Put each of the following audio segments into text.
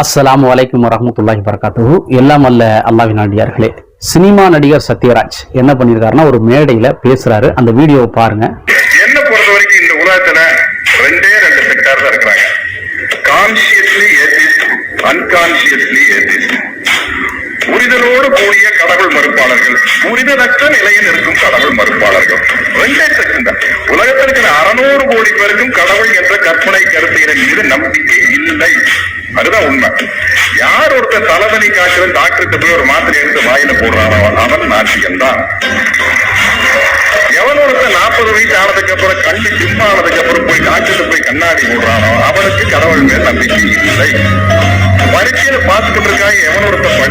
அஸ்லாம் வலைக்கம் வரமத்துல்லாஹி வரகாத்துஹு எல்லாம் அல்ல அல்லாவின் அடியார்களே சினிமா நடிகர் சத்யராஜ் என்ன பண்ணியிருக்காருன்னா ஒரு மேடையில பேசுறாரு. அந்த வீடியோவை பாருங்க. என்ன பொறுத்த வரைக்கும் இந்த உலகத்துல ரெண்டே ரெண்டு செக்டார் தான் இருக்கிறாங்க. கான்சியஸ்லி ஏத்திஸ்ட் அன்கான்சியஸ்லி ஏத்திஸ்ட் புரிதலோடு கூடிய கடவுள் மறுப்பாளர்கள் புரிதலற்ற நிலையில் இருக்கும் கடவுள் மறுப்பாளர்கள். ரெண்டே செக்ஷன் தான். உலகத்தில் இருக்கிற அறுநூறு கோடி பேருக்கும் கடவுள் என்ற கற்பனை கருத்துகளின் மீது நம்பிக்கை அதுதான் உண்மை. யார் ஒருத்தர் தலைவலி காய்ச்சல் டாக்டர்கிட்ட போய் ஒரு மாத்திரை எடுத்து வாயில போடுறானோ அவன் நாட்டியம் தான். எவன் ஒருத்தர் நாற்பது வயசு ஆனதுக்கு அப்புறம் கண்ணு திம்மானதுக்கு ஆனதுக்கு அப்புறம் போய் டாக்டர் போய் கண்ணாடி போடுறானோ அவனுக்கு கடவுள் மேல் நம்பிக்கை இல்லை.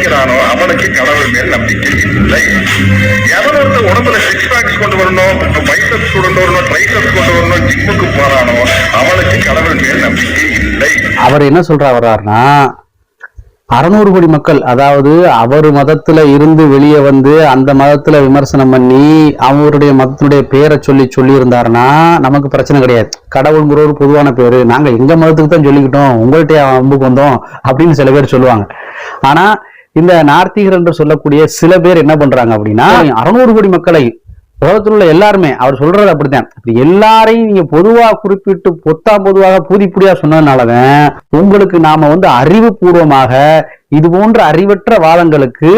ஒருத்தன் அவனுக்கு கடவுள் மேல் நம்பிக்கை இல்லை. எவன் ஒருத்தன் உடம்புல சிக்ஸ் பேக்ஸ் கொண்டு வரணும் பைசப்ஸ் கொண்டு வரணும் ட்ரைசப்ஸ் கொண்டு வரணும் ஜிம்முக்கு போறானோ அவனுக்கு கடவுள் மேல் நம்பிக்கை இல்லை. அவர் என்ன சொல்ற வர்றாருன்னா அறநூறு கோடி மக்கள் அதாவது அவர் மதத்துல இருந்து வெளியே வந்து அந்த மதத்துல விமர்சனம் பண்ணி அவருடைய மதத்தினுடைய பேரை சொல்லி சொல்லி இருந்தாருன்னா நமக்கு பிரச்சனை கிடையாது. கடவுள்ங்கிற ஒரு பொதுவான பேரு. நாங்க எங்க மதத்துக்கு தான் சொல்லிக்கிட்டோம். உங்கள்கிட்ட அம்புக்கு வந்தோம் அப்படின்னு சில பேர் சொல்லுவாங்க. ஆனா இந்த நார்த்திகர் என்று சொல்லக்கூடிய சில பேர் என்ன பண்றாங்க அப்படின்னா அறநூறு கோடி மக்களை உலகத்தில் உள்ள எல்லாருமே அவர் சொல்றது அப்படித்தான். அப்படி எல்லாரையும் நீங்க பொதுவா குறிப்பிட்டு பொத்தா பொதுவாக பூதிப்புடியா சொன்னதுனாலதான் உங்களுக்கு நாம வந்து அறிவுபூர்வமாக இது போன்ற அறிவற்ற வாதங்களுக்கு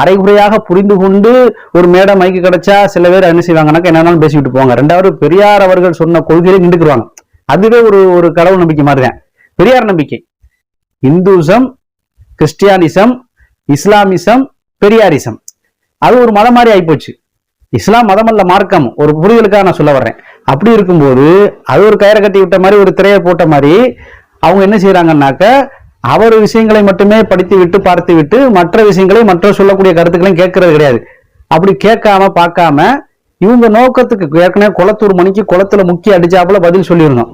அரைகுறையாக புரிந்து கொண்டு ஒரு மேடை மைக்கு கிடைச்சா சில பேர் என்ன செய்வாங்கன்னாக்கா என்னன்னாலும் பேசிக்கிட்டு போவாங்க. ரெண்டாவது பெரியார் அவர்கள் சொன்ன கொள்கையில நின்றுக்குருவாங்க அதுவே ஒரு ஒரு கடவுள் நம்பிக்கை மாதிரி தான் பெரியார் நம்பிக்கை. Hinduism Christianism Islamism Periyarism. அது ஒரு மதம் மாதிரி ஆயிப்போச்சு. இஸ்லாம் மதம் அல்ல மார்க்கம். ஒரு புரிதலுக்காக நான் சொல்ல வர்றேன். அப்படி இருக்கும்போது அது ஒரு கயிறை கட்டி விட்ட மாதிரி ஒரு திரையை போட்ட மாதிரி அவங்க என்ன செய்யறாங்கன்னாக்க அவர் விஷயங்களை மட்டுமே படித்து விட்டு பார்த்து விட்டு மற்ற விஷயங்களை மற்ற சொல்லக்கூடிய கருத்துக்களையும் கேட்கறது கிடையாது. அப்படி கேட்காம பார்க்காம இவங்க நோக்கத்துக்கு ஏற்கனவே குளத்தூர் மணிக்கு குளத்துல முக்கிய அடிச்சாப்புல பதில் சொல்லியிருந்தோம்.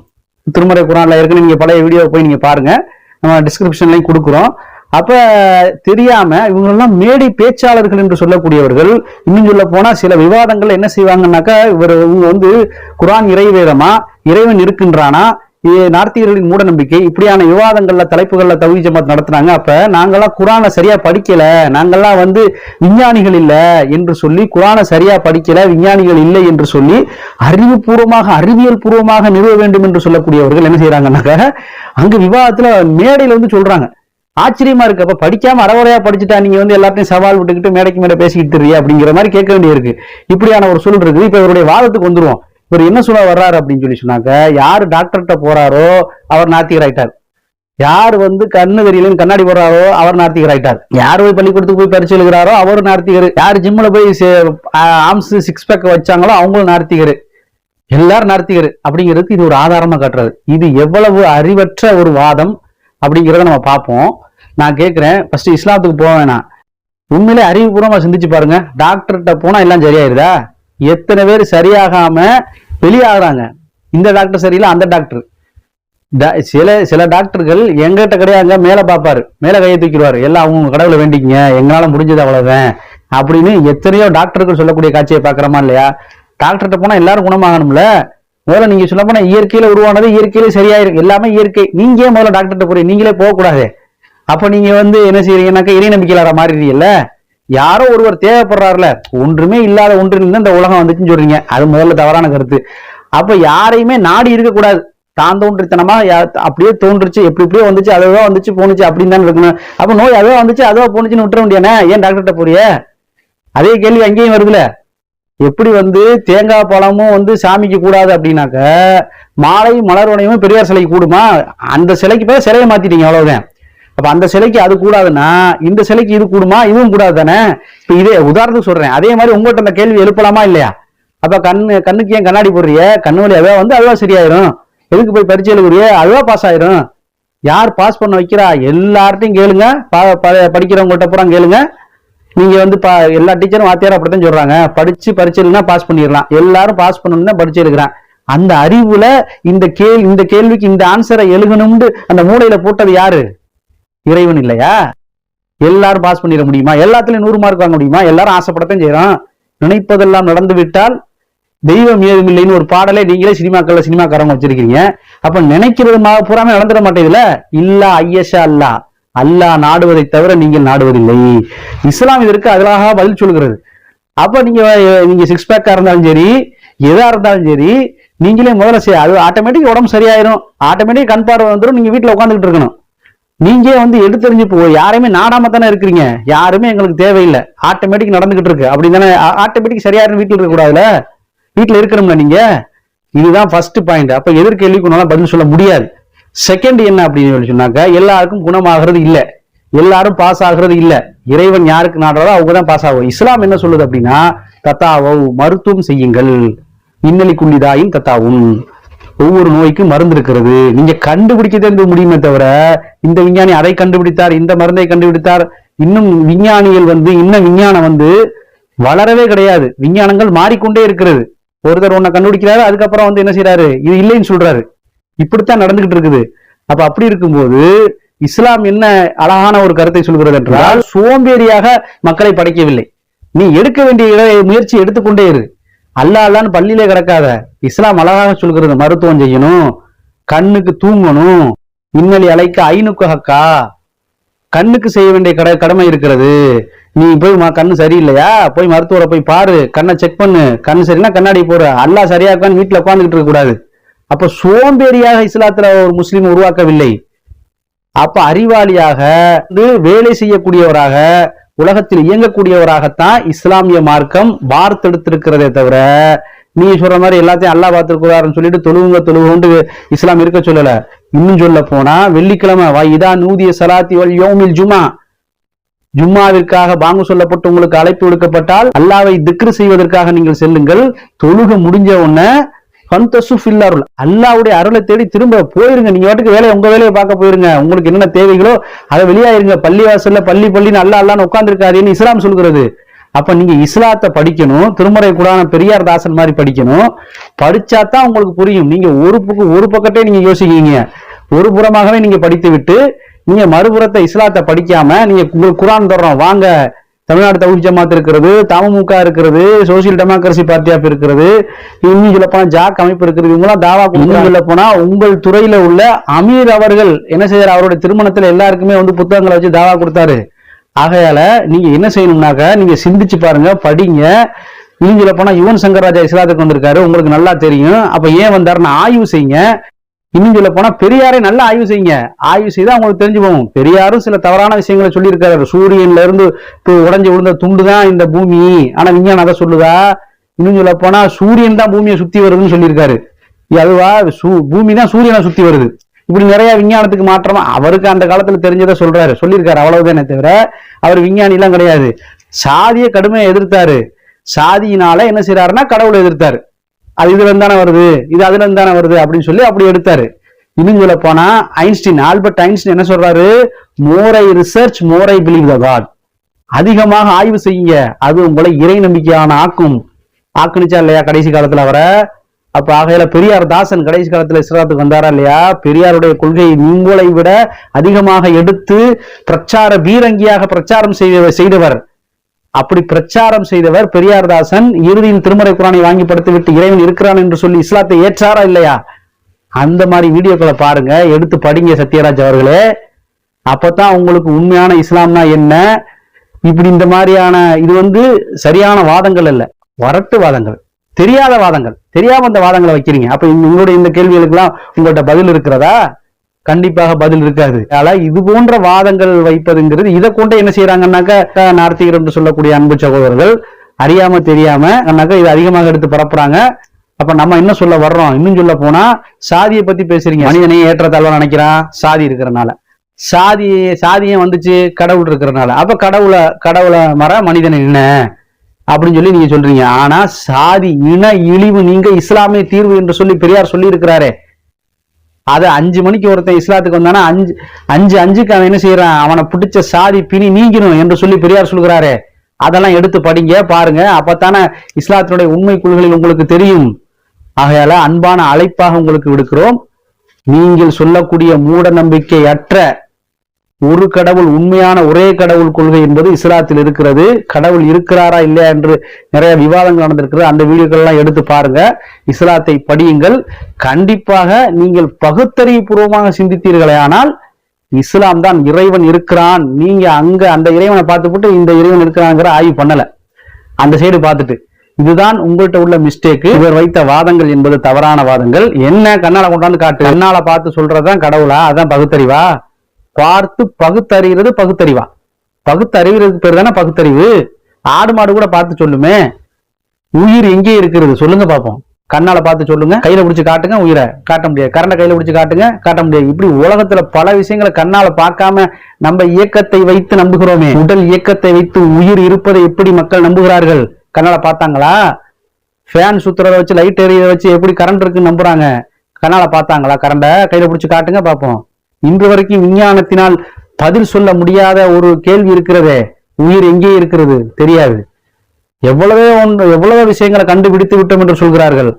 திருமறை குரான்ல ஏற்கனவே நீங்க பழைய வீடியோ போய் நீங்க பாருங்க. நம்ம டிஸ்கிரிப்ஷன்லையும் கொடுக்குறோம். அப்ப தெரியாம இவங்கெல்லாம் மேடை பேச்சாளர்கள் என்று சொல்லக்கூடியவர்கள். இன்னும் சொல்ல போனா சில விவாதங்கள் என்ன செய்வாங்கன்னாக்கா இவர் இவங்க வந்து குரான் இறைவேதமா? இறைவன் இருக்கின்றானா? நார்த்தியர்களின் மூட நம்பிக்கை இப்படியான விவாதங்கள்ல தலைப்புகள்ல தகுதி ஜமாத் நடத்துனாங்க. அப்ப நாங்கெல்லாம் குரானை சரியா படிக்கல. நாங்கெல்லாம் வந்து விஞ்ஞானிகள் இல்ல என்று சொல்லி குரானை சரியா படிக்கல விஞ்ஞானிகள் இல்லை என்று சொல்லி அறிவுபூர்வமாக அறிவியல் பூர்வமாக நிறுவ வேண்டும் என்று சொல்லக்கூடியவர்கள் என்ன செய்யறாங்கன்னாக்க அங்கு விவாதத்துல மேடையில வந்து சொல்றாங்க. ஆச்சரியமா இருக்கு. அப்ப படிக்காம அறவரையா படிச்சுட்டா நீங்க வந்து எல்லாத்தையும் சவால் விட்டுக்கிட்டு மேடைக்கு மேடை பேசிக்கிட்டு இருக்கியா அப்படிங்கிற மாதிரி கேட்க வேண்டியிருக்கு இப்படியான ஒரு சூழல் இருக்குது. இப்ப இவருடைய வாதத்துக்கு வந்துருவோம். இவர் என்ன சொல்ல வர்றாரு அப்படின்னு சொல்லி சொன்னாக்க யாரு டாக்டர்கிட்ட போறாரோ அவர் நாத்திகர் ஆயிட்டார். யார் வந்து கண்ணு தெரியலன்னு கண்ணாடி போடுறாரோ அவர் நார்த்திகர் ஆயிட்டார். யார் போய் பள்ளிக்கூடத்துக்கு போய் பரிசு எழுகிறாரோ அவர் நார்த்திகர் யார் ஜிம்ல போய் ஆம்ஸ் சிக்ஸ் பேக் வச்சாங்களோ அவங்களும் நார்த்திகர் எல்லாரும் நார்த்திகர் அப்படிங்கிறதுக்கு இது ஒரு ஆதாரமா காட்டுறது. இது எவ்வளவு அறிவற்ற ஒரு வாதம். அப்படிங்கிறத நம்ம பார்ப்போம். நான் கேட்குறேன் ஃபர்ஸ்ட் இஸ்லாத்துக்கு போக வேணாம். உண்மையிலே அறிவுபூர்வமாக சிந்திச்சு பாருங்க. டாக்டர்கிட்ட போனால் எல்லாம் சரியாயிருதா? எத்தனை பேர் சரியாகாம வெளியாகிறாங்க. இந்த டாக்டர் சரியில்லை அந்த டாக்டர் சில சில டாக்டர்கள் எங்கிட்ட கிடையாங்க மேலே பார்ப்பார். மேலே கையை தூக்கிடுவார். எல்லாம் அவங்க கடவுளை வேண்டிக்கிங்க. எங்களால் முடிஞ்சது அவ்வளோதான் அப்படின்னு எத்தனையோ டாக்டர்கள் சொல்லக்கூடிய காட்சியை பார்க்குறோமா இல்லையா? டாக்டர்கிட்ட போனால் எல்லாரும் குணமாகணும்ல. முதல்ல நீங்க சொல்ல போனா இயற்கையில உருவானது இயற்கையில சரியாயிருக்கு எல்லாமே இயற்கை. நீங்க முதல்ல டாக்டர்கிட்ட போறீங்க? நீங்களே போகக்கூடாது. அப்ப நீங்க வந்து என்ன செய்றீங்கன்னாக்கா இறை நம்பிக்கையாளரா மாறிடுறீங்கல்ல? யாரோ ஒருவர் தேவைப்படுறாருல. ஒன்றுமே இல்லாத ஒன்றில் இந்த உலகம் வந்துச்சுன்னு சொல்றீங்க. அது முதல்ல தவறான கருத்து. அப்ப யாரையுமே நாடி இருக்கக்கூடாது. தான் தோன்றித்தனமா யா- அப்படியே தோன்றுச்சு எப்படி எப்படியோ வந்துச்சு அதுவா வந்துச்சு போனுச்சு அப்படின்னு தான் இருக்கணும். அப்ப நோய் அதுவா வந்துச்சு அதுவா போனுச்சுன்னு விட்டுற முடியானே ஏன் டாக்டர்கிட்ட போறிய? அதே கேள்வி அங்கேயும் வருதுல. எப்படி வந்து தேங்காய் பழமும் வந்து சாமிக்கு கூடாது அப்படின்னாக்க மாலை மலர்வனையும் பெரியார் சிலைக்கு கூடுமா? அந்த சிலைக்கு பேர் சிலையை மாத்திட்டீங்க அவ்வளவுதான். அப்ப அந்த சிலைக்கு அது கூடாதுன்னா இந்த சிலைக்கு இது கூடுமா? இதுவும் கூடாது தானே இப்ப இதே உதாரணத்துக்கு சொல்றேன். அதே மாதிரி உங்கள்கிட்ட அந்த கேள்வி எழுப்பலாமா இல்லையா? அப்ப கண்ணு கண்ணுக்கு ஏன் கண்ணாடி போடுறிய கண்ணு வழியாவே வந்து அதுவா சரியாயிரும். எதுக்கு போய் பரிச்சை எழுதுறிய அதுவா பாஸ் ஆயிரும். யார் பாஸ் பண்ண வைக்கிறா? எல்லார்ட்டையும் கேளுங்க. ப- ப- படிக்கிறவங்கள்ட்ட பூரா கேளுங்க. நீங்க வந்து பா எல்லா டீச்சரும் வாத்தியாரும் அப்படித்தான் சொல்றாங்க. படிச்சு பரிச்சைனா பாஸ் பண்ணிடலாம். எல்லாரும் பாஸ் பண்ணணும்னா படிச்சிருக்கிறான் படிச்சு அந்த அறிவுல இந்த கேள்வி இந்த கேள்விக்கு இந்த ஆன்சரை எழுகணும்னு அந்த மூளையில போட்டது யாரு? இறைவன் இல்லையா? எல்லாரும் பாஸ் பண்ணிட முடியுமா? எல்லாத்துலயும் நூறு மார்க் வாங்க முடியுமா? எல்லாரும் ஆசைப்படத்தான் செய்யறோம். நினைப்பதெல்லாம் நடந்து விட்டால் தெய்வம் ஏதும் இல்லைன்னு ஒரு பாடலே நீங்களே சினிமாக்கள்ல சினிமாக்காரங்க வச்சிருக்கீங்க. அப்ப நினைக்கிறது மா- பூராமே நடந்துட மாட்டேங்குதுல இல்லா ஐயஷா அல்லா. அல்லாஹ் நாடுவதை தவிர நீங்கள் நாடுவதில்லை. இஸ்லாம் இதற்கு அதிலாக பதில் சொல்கிறது. அப்ப நீங்க நீங்க சிக்ஸ் பேக்கா இருந்தாலும் சரி எதா இருந்தாலும் சரி நீங்களே முதல்ல செய்ய அது ஆட்டோமேட்டிக் உடம்பு சரியாயிரும். ஆட்டோமேட்டிக் கண் பார்வை வந்துடும் நீங்க வீட்டுல உட்காந்துக்கிட்டு இருக்கணும். நீங்க வந்து எடுத்தறிஞ்சு போ யாரையுமே நாடாம தானே இருக்கிறீங்க. யாருமே எங்களுக்கு தேவையில்லை. ஆட்டோமேட்டிக் நடந்துகிட்டு இருக்கு. அப்படி தானே ஆட்டோமேட்டிக் சரியாயிரும் வீட்டுல இருக்க கூடாதுல வீட்டுல இருக்கணும்ல நீங்க? இதுதான் ஃபர்ஸ்ட் பாயிண்ட் அப்ப எதிர்கேள்விக்கு உன்னால பதில் சொல்ல முடியாது. செகண்ட் என்ன அப்படின்னு சொல்லி சொன்னாக்க எல்லாருக்கும் குணமாகிறது இல்லை. எல்லாரும் பாஸ் ஆகிறது இல்லை. இறைவன் யாருக்கு நாடுறதோ அவங்க தான் பாஸ் ஆகும். இஸ்லாம் என்ன சொல்லுது அப்படின்னா தத்தாவோ மருத்துவம் செய்யுங்கள். இன்னலி குள்ளிதாயும் தத்தாவும். ஒவ்வொரு நோய்க்கும் மருந்து இருக்கிறது. நீங்க கண்டுபிடிக்க தெரிந்து முடியுமே தவிர இந்த விஞ்ஞானி அதை கண்டுபிடித்தார் இந்த மருந்தை கண்டுபிடித்தார். இன்னும் விஞ்ஞானிகள் வந்து இன்னும் விஞ்ஞானம் வந்து வளரவே கிடையாது. விஞ்ஞானங்கள் மாறிக்கொண்டே இருக்கிறது. ஒருத்தர் ஒன்ன கண்டுபிடிக்கிறாரு அதுக்கப்புறம் வந்து என்ன செய்யறாரு இது இல்லைன்னு சொல்றாரு. இப்படித்தான் நடந்துகிட்டு இருக்குது. அப்ப அப்படி இருக்கும்போது இஸ்லாம் என்ன அழகான ஒரு கருத்தை சொல்கிறது என்றால் சோம்பேறியாக மக்களை படைக்கவில்லை. நீ எடுக்க வேண்டிய இட- முயற்சி எடுத்துக்கொண்டே இரு. அல்லா அல்லான்னு பள்ளியிலே கிடக்காத. இஸ்லாம் அழகாக சொல்கிறது மருத்துவம் செய்யணும் கண்ணுக்கு தூங்கணும் இன்னலி அழைக்க ஐநுக்கு ஹக்கா. கண்ணுக்கு செய்ய வேண்டிய கட கடமை இருக்கிறது. நீ போய் கண்ணு சரியில்லையா? போய் மருத்துவரை போய் பாரு. கண்ணை செக் பண்ணு. கண்ணு சரினா கண்ணாடி போடுற. அல்லா சரியா இருக்கான்னு வீட்டுல உட்காந்துக்கிட்டு இருக்க கூடாது அப்ப சோம்பேறியாக இஸ்லாத்துல ஒரு முஸ்லீம் உருவாக்கவில்லை. அப்ப அறிவாளியாக வேலை செய்யக்கூடியவராக உலகத்தில் இயங்கக்கூடியவராகத்தான் இஸ்லாமிய மார்க்கம் வார்த்தெடுத்திருக்கிறதே தவிர நீ சொல்ற மாதிரி எல்லாத்தையும் அல்லாஹ் பார்த்துருக்கிறாருன்னு சொல்லிட்டு தொழுவுங்க தொழுவுண்டு இஸ்லாம் இருக்க சொல்லல. இன்னும் சொல்ல போனா வெள்ளிக்கிழமை வா இதா நூதிய சலாத்தி வல் யோமில் ஜுமா ஜும்மாவிற்காக பாங்கு சொல்லப்பட்டு உங்களுக்கு அழைப்பு விடுக்கப்பட்டால் அல்லாவை திக்ரு செய்வதற்காக நீங்கள் செல்லுங்கள். தொழுக முடிஞ்ச உடனே பந்தசு ஃபில் அருள் அல்லாவுடைய அருளை தேடி திரும்ப போயிருங்க. நீங்க வாட்டுக்கு வேலையை உங்க வேலையை பார்க்க போயிருங்க. உங்களுக்கு என்னென்ன தேவைகளோ அதை வெளியாயிருங்க. பள்ளி வாசல்ல பள்ளி பள்ளின்னு அல்லா அல்லான்னு உட்காந்துருக்காருன்னு இஸ்லாம் சொல்கிறது. அப்ப நீங்க இஸ்லாத்தை படிக்கணும். திருமறை கூடான பெரியார் தாசன் மாதிரி படிக்கணும். படிச்சாதான் உங்களுக்கு புரியும். நீங்க ஒரு பக்கம் ஒரு பக்கத்தே நீங்க யோசிக்கீங்க ஒரு புறமாகவே நீங்க படித்து விட்டு நீங்க மறுபுறத்தை இஸ்லாத்தை படிக்காம நீங்க உங்களுக்கு குரான் தர்றோம். வாங்க தமிழ்நாடு தகுதி ஜமாத் இருக்கிறது தமுக இருக்கிறது சோசியல் டெமோக்ரஸி பார்ட்டி ஆப் இருக்கிறது இன்னும் சொல்ல போனா ஜாக் அமைப்பு இருக்கிறது இவங்களாம் தாவா இன்னும் சொல்ல போனா உங்கள் துறையில உள்ள அமீர் அவர்கள் என்ன செய்யறாரு அவருடைய திருமணத்துல எல்லாருக்குமே வந்து புத்தகங்களை வச்சு தாவா கொடுத்தாரு. ஆகையால நீங்க என்ன செய்யணும்னாக்க நீங்க சிந்திச்சு பாருங்க படிங்க. இன்னும் சொல்ல போனா யுவன் சங்கர் ராஜா இஸ்லாத்துக்கு வந்திருக்காரு உங்களுக்கு நல்லா தெரியும். அப்ப ஏன் வந்தாருன்னு ஆய்வு செய்யுங்க. இன்னும் சொல்ல போனா பெரியாரை நல்லா ஆய்வு செய்யுங்க. ஆய்வு செய்தா உங்களுக்கு தெரிஞ்சு போகும். பெரியாரும் சில தவறான விஷயங்களை சொல்லியிருக்காரு. சூரியன்ல இருந்து இப்போ விழுந்த துண்டு தான் இந்த பூமி. ஆனா விஞ்ஞானம் அதை சொல்லுதா? இன்னும் சொல்ல போனா சூரியன் தான் பூமியை சுத்தி வருதுன்னு சொல்லியிருக்காரு. அதுவா? சூ- பூமி தான் சூரியனை சுத்தி வருது. இப்படி நிறைய விஞ்ஞானத்துக்கு மாற்றமா அவருக்கு அந்த காலத்துல தெரிஞ்சதை சொல்றாரு. சொல்லியிருக்காரு அவ்வளவுதானே தவிர அவர் விஞ்ஞானி எல்லாம் கிடையாது. சாதியை கடுமையை எதிர்த்தாரு. சாதியினால என்ன செய்யறாருன்னா கடவுளை எதிர்த்தாரு. அது இதுல தானே வருது? இது அதுல தானே வருது? அப்படின்னு சொல்லி அப்படி எடுத்தாரு. இன்னும் சொல்ல போனா ஐன்ஸ்டீன் ஆல்பர்ட் ஐன்ஸ்டீன் என்ன சொல்றாரு? More research more believe the god அதிகமாக ஆய்வு செய்யுங்க. அது உங்களை இறை நம்பிக்கையான ஆக்கும். ஆக்குனுச்சா இல்லையா? கடைசி காலத்துல வர அப்ப ஆகையில பெரியார் தாசன் கடைசி காலத்துல இஸ்லாத்துக்கு வந்தாரா இல்லையா? பெரியாருடைய கொள்கையை உங்களை விட அதிகமாக எடுத்து பிரச்சார பீரங்கியாக பிரச்சாரம் செய்தவர். அப்படி பிரச்சாரம் செய்தவர் பெரியார் தாசன் இறுதியில் திருமறை குரானை வாங்கி படுத்துவிட்டு இறைவன் இருக்கிறான் என்று சொல்லி இஸ்லாத்தை ஏற்றாரா இல்லையா? அந்த மாதிரி வீடியோக்களை பாருங்க. எடுத்து படிங்க சத்யராஜ் அவர்களே. அப்பதான் உங்களுக்கு உண்மையான இஸ்லாம்னா என்ன? இப்படி இந்த மாதிரியான இது வந்து சரியான வாதங்கள் அல்ல. வரட்டு வாதங்கள். தெரியாத வாதங்கள். தெரியாம அந்த வாதங்களை வைக்கிறீங்க. அப்ப உங்களுடைய இந்த கேள்விகளுக்கெல்லாம் உங்கள்ட்ட பதில் இருக்கிறதா? கண்டிப்பாக பதில் இருக்காது. அதனால இது போன்ற வாதங்கள் வைப்பதுங்கிறது இதை கொண்டு என்ன செய்யறாங்கன்னாக்கா நார்த்திகர் என்று சொல்லக்கூடிய அன்பு சகோதரர்கள் அறியாம தெரியாம அண்ணாக்கா இது அதிகமாக எடுத்து பரப்புறாங்க. அப்ப நம்ம என்ன சொல்ல வர்றோம். இன்னும் சொல்ல போனா சாதியை பத்தி பேசுறீங்க. மனிதனை ஏற்றத்தாழ்வா நினைக்கிறான். சாதி இருக்கிறனால. சாதி சாதியம் வந்துச்சு கடவுள் இருக்கிறனால. அப்ப கடவுளை கடவுளை மற மனிதன் என்ன? அப்படின்னு சொல்லி நீங்க சொல்றீங்க. ஆனா சாதி இன இழிவு நீங்க இஸ்லாமிய தீர்வு என்று சொல்லி பெரியார் சொல்லி இருக்கிறாரே அது அஞ்சு மணிக்கு ஒருத்தன் இஸ்லாத்துக்கு வந்தானா அஞ்சு அஞ்சு அஞ்சுக்கு அவன் என்ன செய்யறான் அவனை பிடிச்ச சாதி பிணி நீங்கணும் என்று சொல்லி பெரியார் சொல்கிறாரே. அதெல்லாம் எடுத்து படிங்க பாருங்க. அப்பத்தானே இஸ்லாத்தினுடைய உண்மை கொள்கைகள் உங்களுக்கு தெரியும். ஆகையால அன்பான அழைப்பாக உங்களுக்கு விடுக்கிறோம். நீங்கள் சொல்லக்கூடிய மூட நம்பிக்கை அற்ற ஒரு கடவுள் உண்மையான ஒரே கடவுள் கொள்கை என்பது இஸ்லாத்தில் இருக்கிறது. கடவுள் இருக்கிறாரா இல்லையா என்று நிறைய விவாதங்கள் நடந்திருக்கிறது. அந்த வீடியோக்கள் எல்லாம் எடுத்து பாருங்க. இஸ்லாத்தை படியுங்கள். கண்டிப்பாக நீங்கள் பகுத்தறிவு பூர்வமாக சிந்தித்தீர்களே ஆனால் இஸ்லாம் தான் இறைவன் இருக்கிறான். நீங்க அங்க அந்த இறைவனை பார்த்துப்புட்டு இந்த இறைவன் இருக்கிறாங்கிற ஆய்வு பண்ணல. அந்த சைடு பார்த்துட்டு. இதுதான் உங்கள்கிட்ட உள்ள மிஸ்டேக் இவர் வைத்த வாதங்கள் என்பது தவறான வாதங்கள். என்ன கண்ணால கொண்டாந்து காட்டு? கண்ணால பார்த்து சொல்றதுதான் கடவுளா? அதான் பகுத்தறிவா? பார்த்து பகுத்தறிகிறது பகுத்தறிவா. பகுத்தறிகிறதுக்கு பேர் தானே பகுத்தறிவு? ஆடு மாடு கூட பார்த்து சொல்லுமே. உயிர் எங்கே இருக்கிறது. சொல்லுங்க பார்ப்போம் கண்ணால பார்த்து சொல்லுங்க. கையில பிடிச்சு காட்டுங்க உயிரை காட்ட முடியாது. கரண்ட கையில பிடிச்சு காட்டுங்க காட்ட முடியாது. இப்படி உலகத்துல பல விஷயங்களை கண்ணால பார்க்காம நம்ம இயக்கத்தை வைத்து நம்புகிறோமே. உடல் இயக்கத்தை வைத்து உயிர் இருப்பதை எப்படி மக்கள் நம்புகிறார்கள்? கண்ணால பார்த்தாங்களா? ஃபேன் சுத்துறத வச்சு லைட் எரியதை வச்சு எப்படி கரண்ட் இருக்குன்னு நம்புறாங்க? கண்ணால பார்த்தாங்களா? கரண்ட கையில பிடிச்சு காட்டுங்க பார்ப்போம் இன்று வரைக்கும் விஞ்ஞானத்தினால் பதில் சொல்ல முடியாத ஒரு கேள்வி இருக்கிறதே. உயிர் எங்கே இருக்கிறது? தெரியாது. எவ்வளவே ஒன்று எவ்வளவோ விஷயங்களை கண்டுபிடித்து விட்டோம் என்று சொல்கிறார்கள்.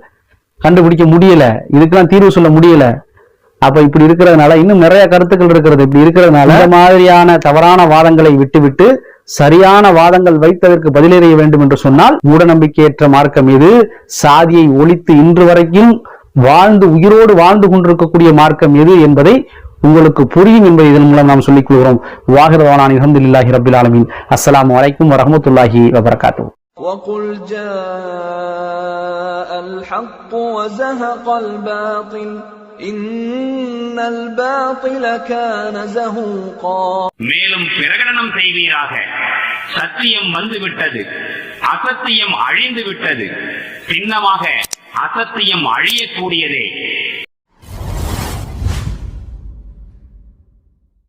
கண்டுபிடிக்க முடியல. இதுக்கெல்லாம் தீர்வு சொல்ல முடியல. அப்ப இப்படி இருக்கிறதுனால இன்னும் நிறைய கருத்துக்கள் இருக்கிறது. இப்படி இருக்கிறதுனால இந்த மாதிரியான தவறான வாதங்களை விட்டுவிட்டு சரியான வாதங்கள் வைத்ததற்கு பதிலறிய வேண்டும் என்று சொன்னால் மூடநம்பிக்கையற்ற மார்க்கம் இது. சாதியை ஒழித்து இன்று வரைக்கும் வாழ்ந்து உயிரோடு வாழ்ந்து கொண்டிருக்கக்கூடிய மார்க்கம் எது என்பதை உங்களுக்கு புரியும் என்பதை இதன் மூலம் நாம் சொல்லிக் கொள்கிறோம் வாகிரவானான் அலமதுல்லாஹி ரபில் ஆலமீன் அஸ்ஸலாமு அலைக்கும் வரஹமத்துல்லாஹி வபரகாத்து وقل جاء الحق وزهق الباطل إن الباطل كان زهوقا மேலும் பிரகடனம் செய்வீராக சத்தியம் வந்துவிட்டது அசத்தியம் அழிந்து விட்டது சின்னமாக அசத்தியம் அழியக்கூடியதே